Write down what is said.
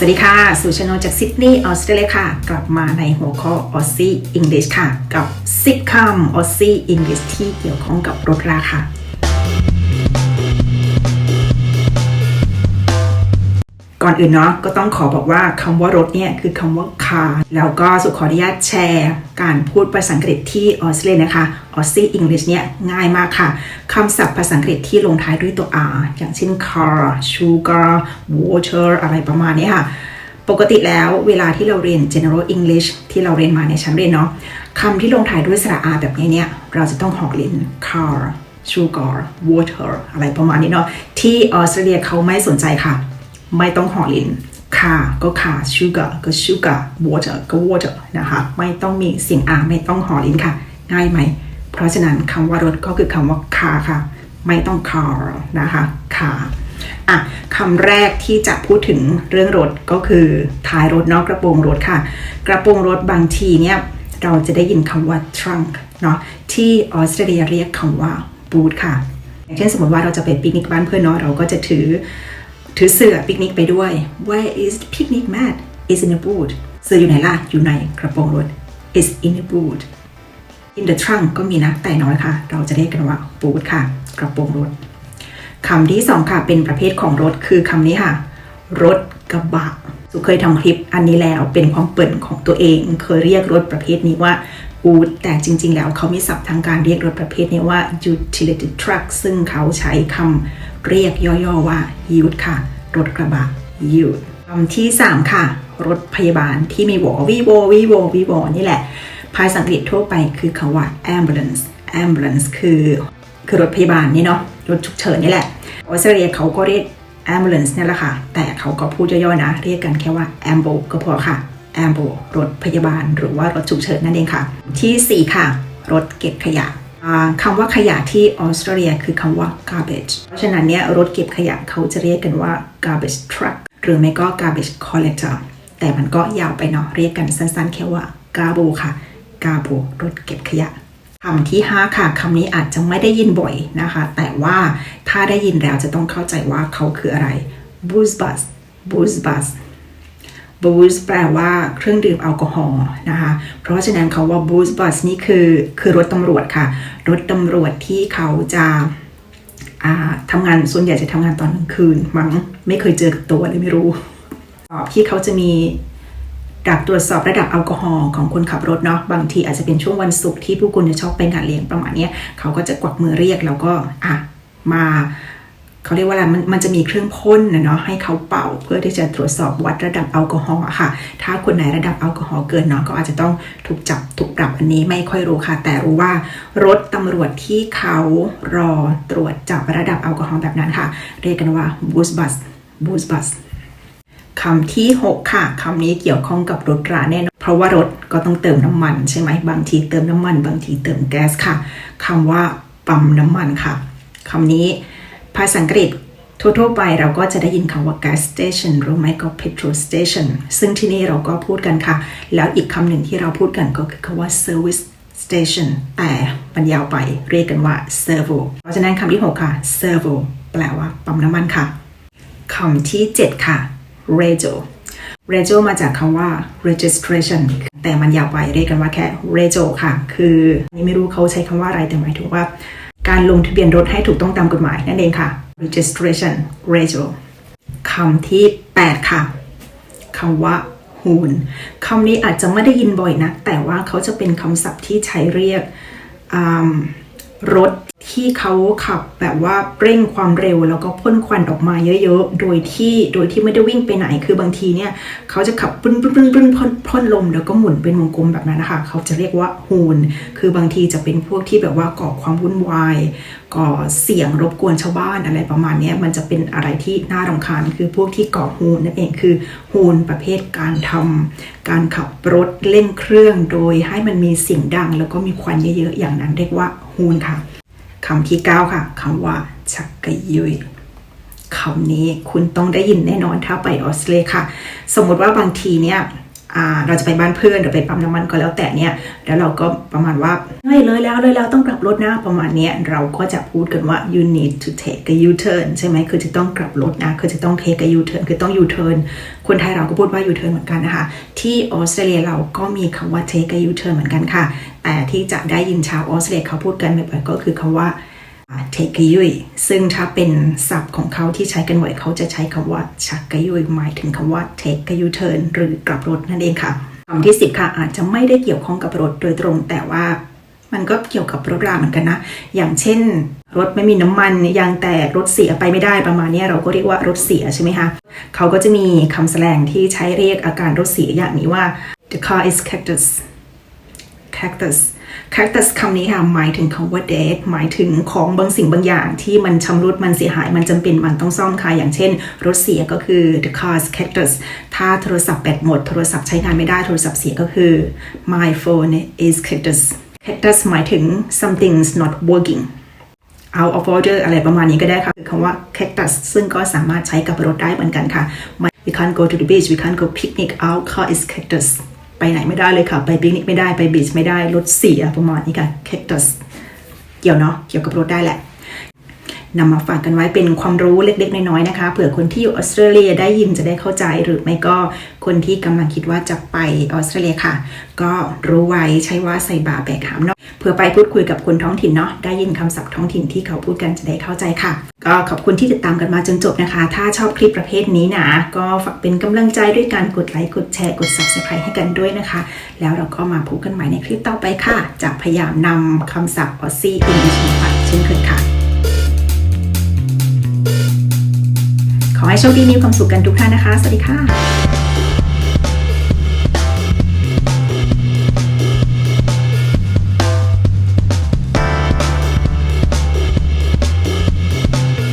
สวัสดีค่ะ สู่ชนนท์จากซิดนีย์ออสเตรเลียค่ะ กลับมาในหัวข้อออซซี่อังกฤษค่ะ กับ 10คำ Aussie English ที่เกี่ยวข้องกับรถราค่ะ ก่อนอื่นเนาะก็ต้องขอบอกว่าคำว่ารถเนี่ยคือคำว่า car แล้วก็สุขขออนุญาตแชร์การพูดภาษาอังกฤษที่ออสเตรเลียนะคะ Aussie English เนี่ยง่ายมากค่ะคำศัพท์ภาษาอังกฤษที่ลงท้ายด้วยตัว R อย่างเช่น car sugar water อะไรประมาณนี้ค่ะ ปกติแล้วเวลาที่เราเรียน general English ที่เราเรียนมาในชั้นเรียนเนาะคำที่ลงท้ายด้วยสระ R แบบนี้เนี่ยเราจะต้องหอกลิ้น car sugar water อะไรประมาณนี้เนาะที่ออสเตรเลียเขาไม่สนใจค่ะ ไม่ต้องห่อลิ้นคาก็คา sugar ก็ sugar water ก็ water นะคะ ไม่ต้องมีเสียง r ไม่ต้องห่อลิ้นค่ะ ง่ายไหม เพราะฉะนั้นคำว่ารถก็คือคำว่าคาค่ะ ไม่ต้อง car นะคะคาอะคำแรกที่จะพูดถึงเรื่องรถก็คือท้ายรถนอกกระโปรงรถค่ะ กระโปรงรถบางทีเนี่ยเราจะได้ยินคำว่า trunk เนาะที่ออสเตรเลียเรียกคำว่า boot ค่ะ อย่างเช่นสมมติว่าเราจะไปปิกนิกบ้านเพื่อนเนาะเราก็จะถือ ถือเสือปิกนิกไปด้วย Where is the picnic mat is in the boot เสืออยู่ไหนล่ะ อยู่ในกระโปรงรถ is in the boot in the trunk ก็มีนะแต่น้อยค่ะ เราจะเรียกกันว่า boot ค่ะ กระโปรงรถคำที่สองค่ะเป็นประเภทของรถคือคำนี้ค่ะ รถกระบะสุเคยทำคลิปอันนี้แล้วเป็นความเปิดของตัวเอง เคยเรียกรถประเภทนี้ว่าบูทแต่จริง ๆ แล้วเขามีศัพท์ทางการเรียกรถประเภทนี้ว่า utility truck ซึ่งเขาใช้คำเรียกย่อๆว่า ute ค่ะ รถกระบะ ute คำที่ 3 ค่ะ รถพยาบาลที่มีวอวิโววิโววิโวนี่แหละ ภาษาอังกฤษทั่วไปคือคำว่า ambulance ambulance คือคือรถพยาบาลนี่เนาะรถฉุกเฉินนี่แหละออสเตรเลียเขาก็เรียก ambulance นี่แหละค่ะ แต่เขาก็พูดย่อๆนะ เรียกกันแค่ว่า ambo ก็พอค่ะ ambo รถพยาบาลหรือว่ารถฉุกเฉินนั่นเองค่ะ ที่ 4 ค่ะ รถเก็บขยะ คำว่าขยะที่ออสเตรเลียคือคำว่า garbage เพราะฉะนั้นเนี่ยรถเก็บขยะเขาจะเรียกกันว่า garbage truck หรือไม่ก็ garbage collector แต่มันก็ยาวไปเนาะเรียกกันสั้นๆ แค่ว่า gabo ค่ะ gabo รถเก็บขยะคำที่ 5 ค่ะคำนี้อาจจะไม่ได้ยินบ่อยนะคะ แต่ว่าถ้าได้ยินแล้วจะต้องเข้าใจว่าเขาคืออะไร booze bus booze bus booze แปลว่าเครื่องดื่มแอลกอฮอล์นะคะ เพราะฉะนั้นเขาว่า booze bus นี่คือคือรถตำรวจค่ะ รถตำรวจที่เขาจะาทำงานส่วนใหญ่จะทำงานตอนกลางคืน มั้งไม่เคยเจอกับตัวเลยไม่รู้ ที่เขาจะมีดับตรวจสอบระดับแอลกอฮอล์ของคนขับรถเนาะบางทีอาจจะเป็นช่วงวันศุกร์ที่ผู้คนจะชอบไปงานเลี้ยงประมาณนี้เขาก็จะกวักมือเรียกแล้วก็อะมา เขาเรียกว่าอะไรมันมันจะมีเครื่องพ่นนะเนาะให้เขาเป่าเพื่อที่จะตรวจสอบวัดระดับแอลกอฮอล์อะค่ะ ถ้าคนไหนระดับแอลกอฮอล์เกินเนาะก็อาจจะต้องถูกจับถูกปรับอันนี้ไม่ค่อยรู้ค่ะ แต่รู้ว่ารถตำรวจที่เขารอตรวจจับระดับแอลกอฮอล์แบบนั้นค่ะ เรียกกันว่า booze bus booze bus คำที่ 6 ค่ะ คำนี้เกี่ยวข้องกับรถราแน่นอนเพราะว่ารถก็ต้องเติมน้ำมันใช่ไหมบางทีเติมน้ำมัน บางทีเติมแก๊สค่ะคำว่าปั๊มน้ำมันค่ะคำนี้ ภาษาอังกฤษทั่วๆไปเราก็จะได้ยินคำว่า gas station หรือไม่ก็ petrol station ซึ่งที่นี่เราก็พูดกันค่ะ แล้วอีกคำหนึ่งที่เราพูดกันก็คือคำว่า service station แต่มันยาวไปเรียกกันว่า servo เพราะฉะนั้นคำที่ 6 ค่ะ servo แปลว่าปั๊มน้ำมันค่ะคำที่ 7 ค่ะ radio radio มาจากคำว่า registration แต่มันยาวไปเรียกกันว่าแค่ radio ค่ะ คือไม่รู้เขาใช้คำว่าอะไรแต่หมายถึงว่า การลงทะเบียนรถให้ถูกต้องตามกฎหมายนั่นเองค่ะ registration radio คำที่ 8 ค่ะคำว่าหูนคำนี้อาจจะไม่ได้ยินบ่อยนะ แต่ว่าเขาจะเป็นคำศัพท์ที่ใช้เรียก รถที่เขาขับแบบว่าเร่งความเร็วแล้วก็พ่นควันออกมาเยอะๆ โดยที่โดยที่ไม่ได้วิ่งไปไหน คือบางทีเนี่ยเขาจะขับปึ้นปึ้นปึ้นปึ้นพ่นพ่นลมแล้วก็หมุนเป็นวงกลมแบบนั้นนะคะเขาจะเรียกว่าฮูนคือบางทีจะเป็นพวกที่แบบว่าก่อความวุ่นวายก่อเสียงรบกวนชาวบ้านอะไรประมาณนี้มันจะเป็นอะไรที่น่ารำคาญคือพวกที่ก่อฮูนนั่นเองคือฮูนประเภทการทำการขับรถเร่งเครื่องโดยให้มันมีเสียงดัง แล้วก็มีควันเยอะๆอย่างนั้นเรียกว่า ฮูนค่ะคำที่9ค่ะคำว่าชักกะยุยคำนี้คุณต้องได้ยินแน่นอนถ้าไปออสเตรเลียค่ะ สมมติว่าบางทีเนี่ย เราจะไปบ้านเพื่อนหรือไปปั๊มน้ำมันก็แล้วแต่เนี่ยแล้วเราก็ประมาณว่าเฮ้ยเลยแล้วเลยแล้วต้องกลับรถนะประมาณนี้เราก็จะพูดกันว่า you need to take a U-turn ใช่ไหมคือจะต้องกลับรถนะคือจะต้อง take a U-turn คือต้อง U-turn คนไทยเราก็พูดว่า U-turn เหมือนกันนะคะที่ออสเตรเลียเราก็มีคำว่า take a U-turn เหมือนกันค่ะ แต่ที่จะได้ยินชาวออสเตรเลียเขาพูดกันบ่อยๆก็คือคำว่า take a ยุยซึ่งถ้าเป็นศัพท์ของเขาที่ใช้กันบ่อยเขาจะใช้คำว่าชักกยุยหมายถึงคำว่า take a U-turn หรือกลับรถนั่นเองค่ะคำที่ 10 ค่ะ อาจจะไม่ได้เกี่ยวข้องกับรถโดยตรงแต่ว่ามันก็เกี่ยวกับรถราเหมือนกันนะ อย่างเช่น รถไม่มีน้ำมันยางแตกรถเสียไปไม่ได้ประมาณนี้เราก็เรียกว่ารถเสียใช่ไหมคะเขาก็จะมีคำแสดงที่ใช้เรียกอาการรถเสียอย่างนี้ว่า the car is cactus cactus cactus คำนี้ค่ะหมายถึงคำว่า dead หมายถึงของบางสิ่งบางอย่างที่มันชำรุดมันเสียหายมันจำเป็นมันต้องซ่อมค่ะ อย่าง chen รถเสียก็คือ the car is cactus ถ้าโทรศัพท์แบตหมด โทรศัพท์ใช้งานไม่ได้โทรศัพท์เสียก็คือ my phone is cactus cactus หมายถึง something's not working out of order อะไรประมาณนี้ก็ได้ค่ะคือคำว่า cactus ซึ่งก็สามารถใช้กับรถได้เหมือนกันค่ะ we can't go to the beach we can't go picnic our car is cactus ไปไหนไม่ได้เลยค่ะ ไปปิกนิกไม่ได้ไปบีชไม่ได้รถเสียประมาณนี้ค่ะแคคตัสเกี่ยวเนาะเกี่ยวกับรถได้แหละ นำมาฝากกันไว้เป็นความรู้เล็ก ๆ น้อยๆนะคะ เผื่อคนที่อยู่ออสเตรเลียได้ยินจะได้เข้าใจหรือไม่ก็คนที่กำลังคิดว่าจะไปออสเตรเลียค่ะ ก็รู้ไว้ใช่ว่าใส่บาแบกหามเนาะเพื่อไปพูดคุยกับคนท้องถิ่นเนาะได้ยินคำศัพท์ท้องถิ่นที่เขาพูดกันจะได้เข้าใจค่ะ ก็ขอบคุณที่ติดตามกันมาจนจบนะคะ ถ้าชอบคลิปประเภทนี้นะก็ฝากเป็นกำลังใจด้วยการกดไลค์กดแชร์กด subscribe ให้กันด้วยนะคะ แล้วเราก็มาพบกันใหม่ในคลิปต่อไปค่ะจะพยายามนำคำศัพท์ออสซี่อิงลิชมาฝากเช่นเคยค่ะ ให้โชคดีมีความสุขกันทุกท่านนะคะ สวัสดีค่ะ